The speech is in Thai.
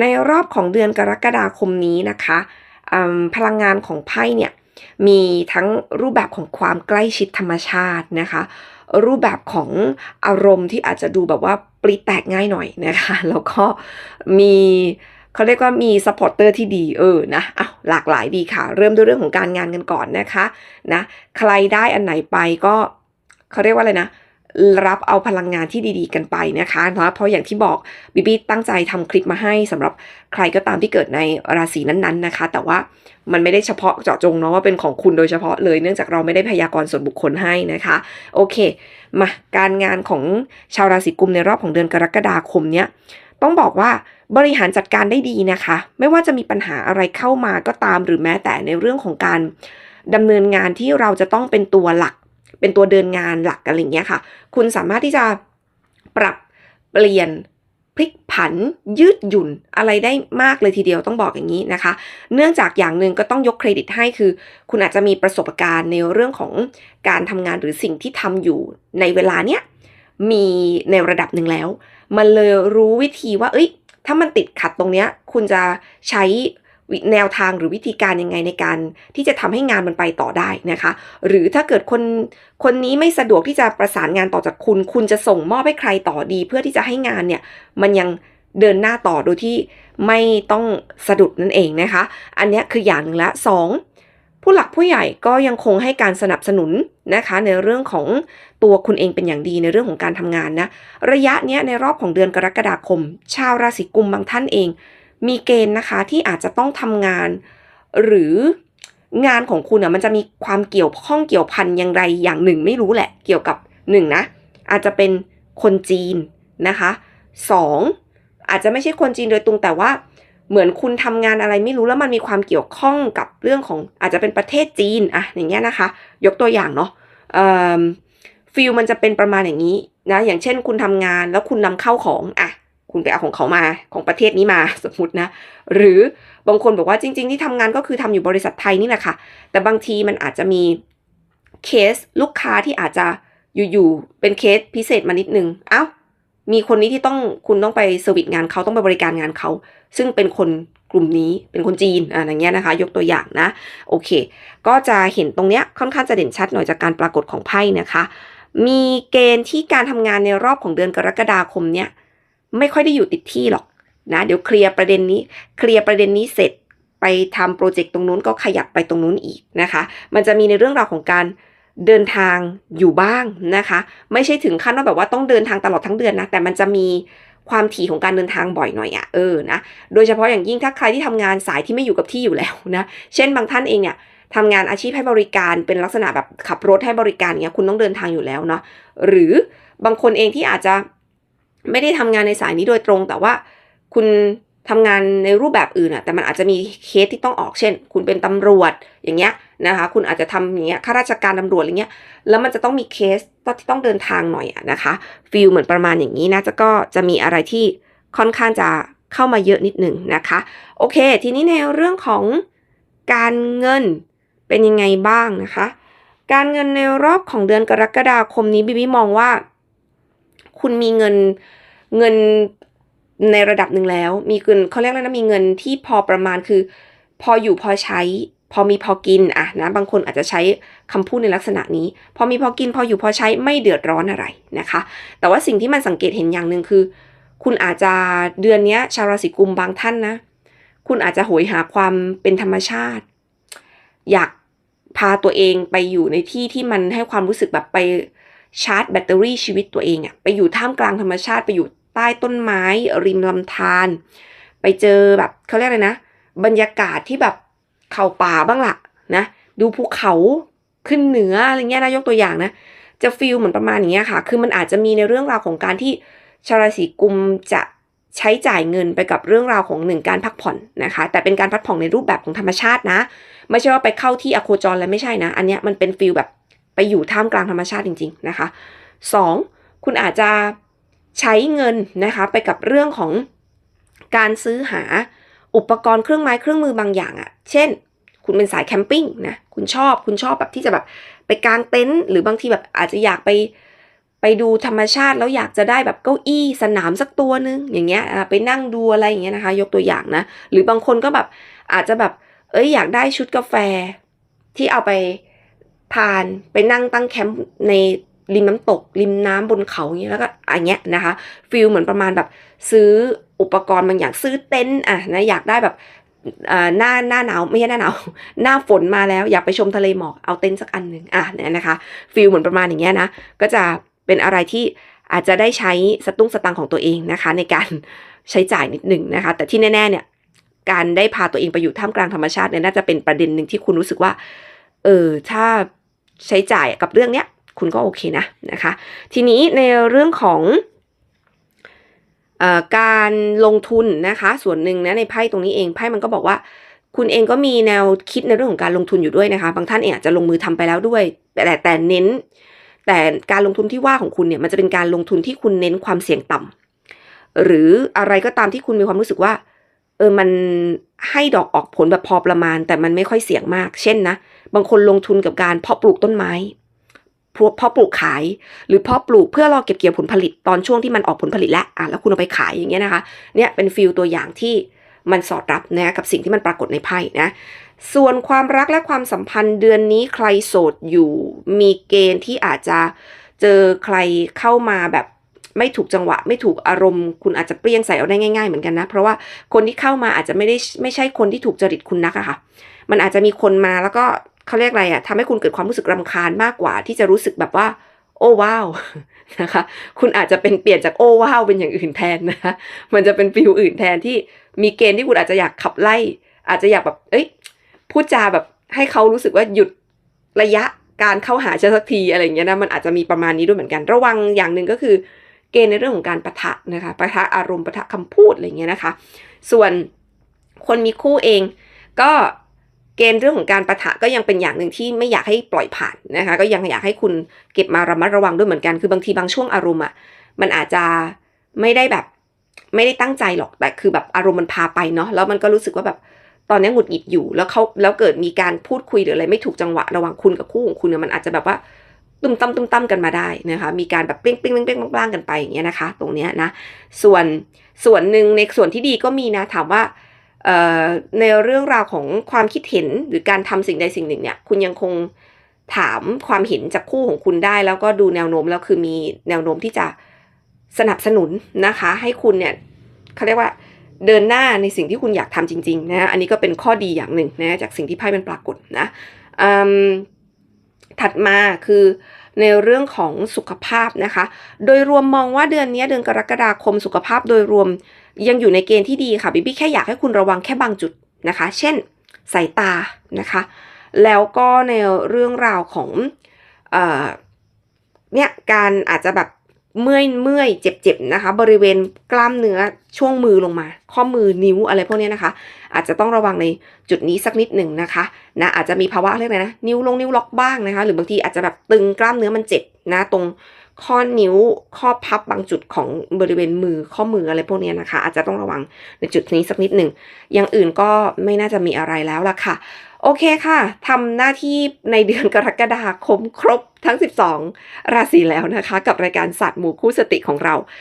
ในรอบของเดือนกรกฎาคมนี้นะคะพลังงานของไพ่เนี่ยมีทั้งรูปแบบของความใกล้ชิดธรรมชาตินะคะ รูปแบบของอารมณ์ที่อาจจะดูแบบว่าปริแตกง่ายหน่อยนะคะแล้วก็มีเขาเรียกว่ามีซัพพอร์เตอร์ที่ดีเออนะอ้าวหลากหลายดีค่ะ เริ่มด้วยเรื่องของการงานกันก่อนนะคะนะใครได้อันไหนไปก็เขาเรียกว่าอะไรนะ รับเอาพลังงานที่ดีๆกันไปนะคะเนาะเพราะอย่างที่บอกบิบี้ตั้งใจทำคลิปมาให้สำหรับใครก็ตามที่เกิดในราศีนั้นๆนะคะ แต่ว่ามันไม่ได้เฉพาะเจาะจงเนาะว่าเป็นของคุณโดยเฉพาะเลยเนื่องจากเราไม่ได้พยากรณ์ส่วนบุคคลให้นะคะ โอเค มาการงานของชาวราศีกุมในรอบของเดือนกรกฎาคมเนี้ยต้องบอกว่าบริหารจัดการได้ดีนะคะ ไม่ว่าจะมีปัญหาอะไรเข้ามาก็ตามหรือแม้แต่ในเรื่องของการดำเนินงานที่เราจะต้องเป็นตัวหลัก เป็นตัวเดินงานหลักอะไรอย่างเงี้ยค่ะ คุณสามารถที่จะปรับเปลี่ยนพลิกผันยืดหยุ่นอะไรได้มากเลยทีเดียวต้องบอกอย่างนี้นะคะ เนื่องจากอย่างหนึ่งก็ต้องยกเครดิตให้คือ คุณอาจจะมีประสบการณ์ในเรื่องของการทำงานหรือสิ่งที่ทำอยู่ในเวลาเนี้ยมีในระดับหนึ่งแล้ว มันเลยรู้วิธีว่า เอ้ย ถ้ามันติดขัดตรงเนี้ย คุณจะใช้ แนวทางหรือวิธีการยังไงในการที่จะทำให้งานมันไปต่อได้นะคะ หรือถ้าเกิดคนคนนี้ไม่สะดวกที่จะประสานงานต่อจากคุณ คุณจะส่งมอบให้ใครต่อดี เพื่อที่จะให้งานเนี่ยมันยังเดินหน้าต่อโดยที่ไม่ต้องสะดุดนั่นเองนะคะ อันนี้คืออย่างหนึ่งละสองผู้หลักผู้ใหญ่ก็ยังคงให้การสนับสนุนนะคะ ในเรื่องของตัวคุณเองเป็นอย่างดีในเรื่องของการทำงานนะ ระยะเนี้ยในรอบของเดือนกรกฎาคม ชาวราศีกุมบางท่านเอง มีเกณฑ์นะคะที่อาจจะต้องทำงาน หรืองานของคุณอะมันจะมีความเกี่ยวข้องเกี่ยวพันอย่างไรอย่างหนึ่งไม่รู้แหละ เกี่ยวกับหนึ่งนะ อาจจะเป็นคนจีนนะคะสองอาจจะไม่ใช่คนจีนโดยตรงแต่ว่า เหมือนคุณทำงานอะไรไม่รู้แล้วมันมีความเกี่ยวข้องกับเรื่องของอาจจะเป็นประเทศจีนอะอย่างเงี้ยนะคะ ยกตัวอย่างเนาะฟิลมันจะเป็นประมาณอย่างนี้นะอย่างเช่นคุณทำงานแล้วคุณนำเข้าของอะ คุณไปเอาของเขามาของประเทศนี้มาสมมตินะ หรือบางคนบอกว่าจริง ๆ ที่ทำงานก็คือทำอยู่บริษัทไทยนี่แหละค่ะ แต่บางทีมันอาจจะมีเคสลูกค้าที่อาจจะอยู่ๆเป็นเคสพิเศษมานิดนึงเอ้ามีคนนี้ที่ต้องคุณต้องไปเซอร์วิสงานเขาต้องไปบริการงานเขา ซึ่งเป็นคนกลุ่มนี้เป็นคนจีนอ่าอย่างเงี้ยนะคะ ยกตัวอย่างนะ โอเค ก็จะเห็นตรงเนี้ยค่อนข้างจะเด่นชัดหน่อยจากการปรากฏของไพ่นะคะ มีเกณฑ์ที่การทำงานในรอบของเดือนกรกฎาคมเนี้ย ไม่ค่อยได้อยู่ติดที่หรอกนะเดี๋ยวเคลียร์ประเด็นนี้ เคลียร์ประเด็นนี้เสร็จไปทำโปรเจกต์ตรงนู้นก็ขยับไปตรงนู้นอีกนะคะ มันจะมีในเรื่องราวของการเดินทางอยู่บ้างนะคะ ไม่ใช่ถึงขั้นว่าแบบว่าต้องเดินทางตลอดทั้งเดือนนะแต่มันจะมีความถี่ของการเดินทางบ่อยหน่อยอะเออนะโดยเฉพาะอย่างยิ่งถ้าใครที่ทำงานสายที่ไม่อยู่กับที่อยู่แล้วนะเช่นบางท่านเองเนี่ยทำงานอาชีพให้บริการเป็นลักษณะแบบขับรถให้บริการเนี่ยคุณต้องเดินทางอยู่แล้วเนาะหรือบางคนเองที่อาจจะ ไม่ได้ทำงานในสายนี้โดยตรง แต่ว่าคุณทำงานในรูปแบบอื่นอะแต่มันอาจจะมีเคสที่ต้องออกเช่น คุณเป็นตำรวจอย่างเงี้ยนะคะ คุณอาจจะทำอย่างเงี้ยข้าราชการตำรวจอะไรเงี้ย แล้วมันจะต้องมีเคสที่ต้องเดินทางหน่อยอะนะคะฟีลเหมือนประมาณอย่างนี้นะจะก็จะมีอะไรที่ค่อนข้างจะเข้ามาเยอะนิดหนึ่งนะคะ โอเค ทีนี้ในเรื่องของการเงินเป็นยังไงบ้างนะคะ การเงินในรอบของเดือนกรกฎาคมนี้บิบิมองว่า คุณมีเงินเงินในระดับหนึ่งแล้ว มีเงินเขาเรียกแล้วนะมีเงินที่พอประมาณคือ พออยู่พอใช้ พอมีพอกินอะนะบางคนอาจจะใช้คำพูดในลักษณะนี้ พอมีพอกินพออยู่พอใช้ไม่เดือดร้อนอะไรนะคะ แต่ว่าสิ่งที่มันสังเกตเห็นอย่างหนึ่งคือ คุณอาจจะเดือนนี้ชาวราศีกุมบางท่านนะ คุณอาจจะโหยหาความเป็นธรรมชาติ อยากพาตัวเองไปอยู่ในที่ที่มันให้ความรู้สึกแบบไป ชาร์จแบตเตอรี่ชีวิตตัวเองอะไปอยู่ท่ามกลางธรรมชาติไปอยู่ใต้ต้นไม้ ริมลำธารไปเจอแบบเขาเรียกอะไรนะ บรรยากาศที่แบบเข่าป่าบ้างละนะ ดูภูเขาขึ้นเหนืออะไรเงี้ยนะยกตัวอย่างนะ จะฟีลเหมือนประมาณนี้ค่ะ คือมันอาจจะมีในเรื่องราวของการที่ชาราศีกุมจะใช้จ่ายเงินไปกับเรื่องราวของหนึ่งการพักผ่อนนะคะ แต่เป็นการพักผ่อนในรูปแบบของธรรมชาตินะ ไม่ใช่ว่าไปเข้าที่อโคจรแล้วไม่ใช่นะ อันเนี้ยมันเป็นฟีลแบบ ไปอยู่ท่ามกลางธรรมชาติจริง ๆ นะคะสองคุณอาจจะใช้เงินนะคะไปกับเรื่องของการซื้อหาอุปกรณ์เครื่องไม้เครื่องมือบางอย่างอะ่ะ เช่น คุณเป็นสายแคมปิ้งนะ คุณชอบ คุณชอบแบบที่จะแบบไปกางเต็นท์หรือบางทีแบบอาจจะอยากไปไปดูธรรมชาติแล้วอยากจะได้แบบเก้าอี้สนามสักตัวนึงอย่างเงี้ยไปนั่งดูอะไรอย่างเงี้ยนะคะ ยกตัวอย่างนะ หรือบางคนก็แบบอาจจะแบบเอ้ยอยากได้ชุดกาแฟที่เอาไป ทานไปนั่งตั้งแคมป์ในริมน้ำตก ริมน้ำบนเขาอย่างเงี้แล้วก็อันเงี้ยนะคะฟิลเหมือนประมาณแบบซื้ออุปกรณ์บางอย่างซื้อเต็นท์อะนะอยากได้แบบหน้าหน้าหนาวไม่ใช่หน้าหนาวหน้าฝนมาแล้วอยากไปชมทะเลหมอกเอาเต็นท์สักอันหนึ่งอะเนี่ยนะคะฟิลเหมือนประมาณอย่างเงี้ยนะก็จะเป็นอะไรที่อาจจะได้ใช้สตุ้งสตังของตัวเองนะคะ ในการใช้จ่ายนิดหนึ่งนะคะ แต่ที่แน่ๆเนี่ยการได้พาตัวเองไปอยู่ท่ามกลางธรรมชาติเนี่ยน่าจะเป็นประเด็นหนึ่งที่คุณรู้สึกว่าเออถ้า ใช้จ่ายกับเรื่องเนี้ยคุณก็โอเคนะนะคะ ทีนี้ในเรื่องของอการลงทุนนะคะส่วนหนึ่งนะในไพ่ตรงนี้เองไพ่มันก็บอกว่า คุณเองก็มีแนวคิดในเรื่องของการลงทุนอยู่ด้วยนะคะ บางท่านเองอาจจะลงมือทำไปแล้วด้วย แต่แต่เน้น แต่การลงทุนที่ว่าของคุณเนี่ยมันจะเป็นการลงทุนที่คุณเน้นความเสี่ยงต่ำหรืออะไรก็ตามที่คุณมีความรู้สึกว่า เออมันให้ดอกออกผลแบบพอประมาณ แต่มันไม่ค่อยเสี่ยงมาก เช่นนะ บางคนลงทุนกับการเพาะปลูกต้นไม้เพาะเพาะปลูกขาย หรือเพาะปลูกเพื่อรอเก็บเกี่ยวผลผลิตตอนช่วงที่มันออกผลผลิตแล้วอะแล้วคุณเอาไปขายอย่างเงี้ยนะคะเนี่ยเป็นฟิลตัวอย่างที่มันสอดรับนะกับสิ่งที่มันปรากฏในไพ่นะส่วนความรักและความสัมพันธ์เดือนนี้ใครโสดอยู่ มีเกณฑ์ที่อาจจะเจอใครเข้ามาแบบ ไม่ถูกจังหวะ ไม่ถูกอารมณ์ คุณอาจจะเปรี้ยงใส่เอาได้ง่ายๆเหมือนกันนะ เพราะว่าคนที่เข้ามาอาจจะไม่ได้ไม่ใช่คนที่ถูกจริตคุณนักอะค่ะ มันอาจจะมีคนมาแล้วก็เขาเรียกอะไรอะทำให้คุณเกิดความรู้สึกรำคาญมากกว่า ที่จะรู้สึกแบบว่าโอ้ว้าวนะคะ คุณอาจจะเป็นเปลี่ยนจากโอ้ว้าวเป็นอย่างอื่นแทนนะคะมันจะเป็นฟิลอื่นแทนที่มีเกณฑ์ที่คุณอาจจะอยากขับไล่ อาจจะอยากแบบ เอ้ยพูดจาแบบให้เขารู้สึกว่าหยุดระยะการเข้าหาฉันสักทีอะไรเงี้ยนะมันอาจจะมีประมาณนี้ด้วยเหมือนกัน ระวังอย่างหนึ่งก็คือ เกณฑ์ในเรื่องของการประทะนะคะประทะอารมณ์ประทะคำพูดอะไรเงี้ยนะคะ ส่วนคนมีคู่เองก็เกณฑ์เรื่องของการประทะก็ยังเป็นอย่างหนึ่งที่ไม่อยากให้ปล่อยผ่านนะคะ ก็ยังอยากให้คุณเก็บมาระมัดระวังด้วยเหมือนกัน คือบางทีบางช่วงอารมณ์อะมันอาจจะไม่ได้แบบไม่ได้ตั้งใจหรอกแต่คือแบบอารมณ์มันพาไปเนาะแล้วมันก็รู้สึกว่าแบบตอนนี้หงุดหงิดอยู่ แล้วเขาแล้วเกิดมีการพูดคุยหรืออะไรไม่ถูกจังหวะระหว่างคุณกับคู่ของคุณเนี่ยมันอาจจะแบบว่า ตุ้มตั้มตุ้มตั้มกันมาได้นะคะมีการแบบเป้งเป้งเป้งเป้งบ้างกันไปอย่างเงี้ยนะคะ ตรงเนี้ยนะส่วนส่วนหนึ่งในส่วนที่ดีก็มีนะถามว่าในเรื่องราวของความคิดเห็นหรือการทำสิ่งใดสิ่งหนึ่งเนี่ยคุณยังคงถามความเห็นจากคู่ของคุณได้ แล้วก็ดูแนวโน้มแล้วคือมีแนวโน้มที่จะสนับสนุนนะคะ ให้คุณเนี่ยเขาเรียกว่าเดินหน้าในสิ่งที่คุณอยากทำจริง ๆ นะอันนี้ก็เป็นข้อดีอย่างหนึ่งนะจากสิ่งที่ไพ่เป็นปรากฏนะอืม ถัดมาคือในเรื่องของสุขภาพนะคะ โดยรวมมองว่าเดือนนี้เดือนกรกฎาคมสุขภาพโดยรวมยังอยู่ในเกณฑ์ที่ดีค่ะ บิบี้แค่อยากให้คุณระวังแค่บางจุดนะคะ เช่นสายตานะคะ แล้วก็ในเรื่องราวของ เอ่อ เนี่ย การอาจจะแบบ เมื่อยเมื่อยเจ็บๆนะคะ บริเวณกล้ามเนื้อช่วงมือลงมา ข้อมือนิ้วอะไรพวกนี้นะคะ อาจจะต้องระวังในจุดนี้สักนิดหนึ่งนะคะนะอาจจะมีภาวะเรียกอะไรนะนิ้วลงนิ้วล็อกบ้างนะคะ หรือบางทีอาจจะแบบตึงกล้ามเนื้อมันเจ็บนะตรงข้อนิ้วข้อพับบางจุดของบริเวณมือข้อมืออะไรพวกนี้นะคะ อาจจะต้องระวังในจุดนี้สักนิดหนึ่งอย่างอื่นก็ไม่น่าจะมีอะไรแล้วล่ะค่ะ โอเคค่ะทำหน้าที่ในเดือนกรกฎาคมครบทั้ง 12 ราศีแล้วนะคะ กับรายการสัตว์หมู่คู่สติของเรา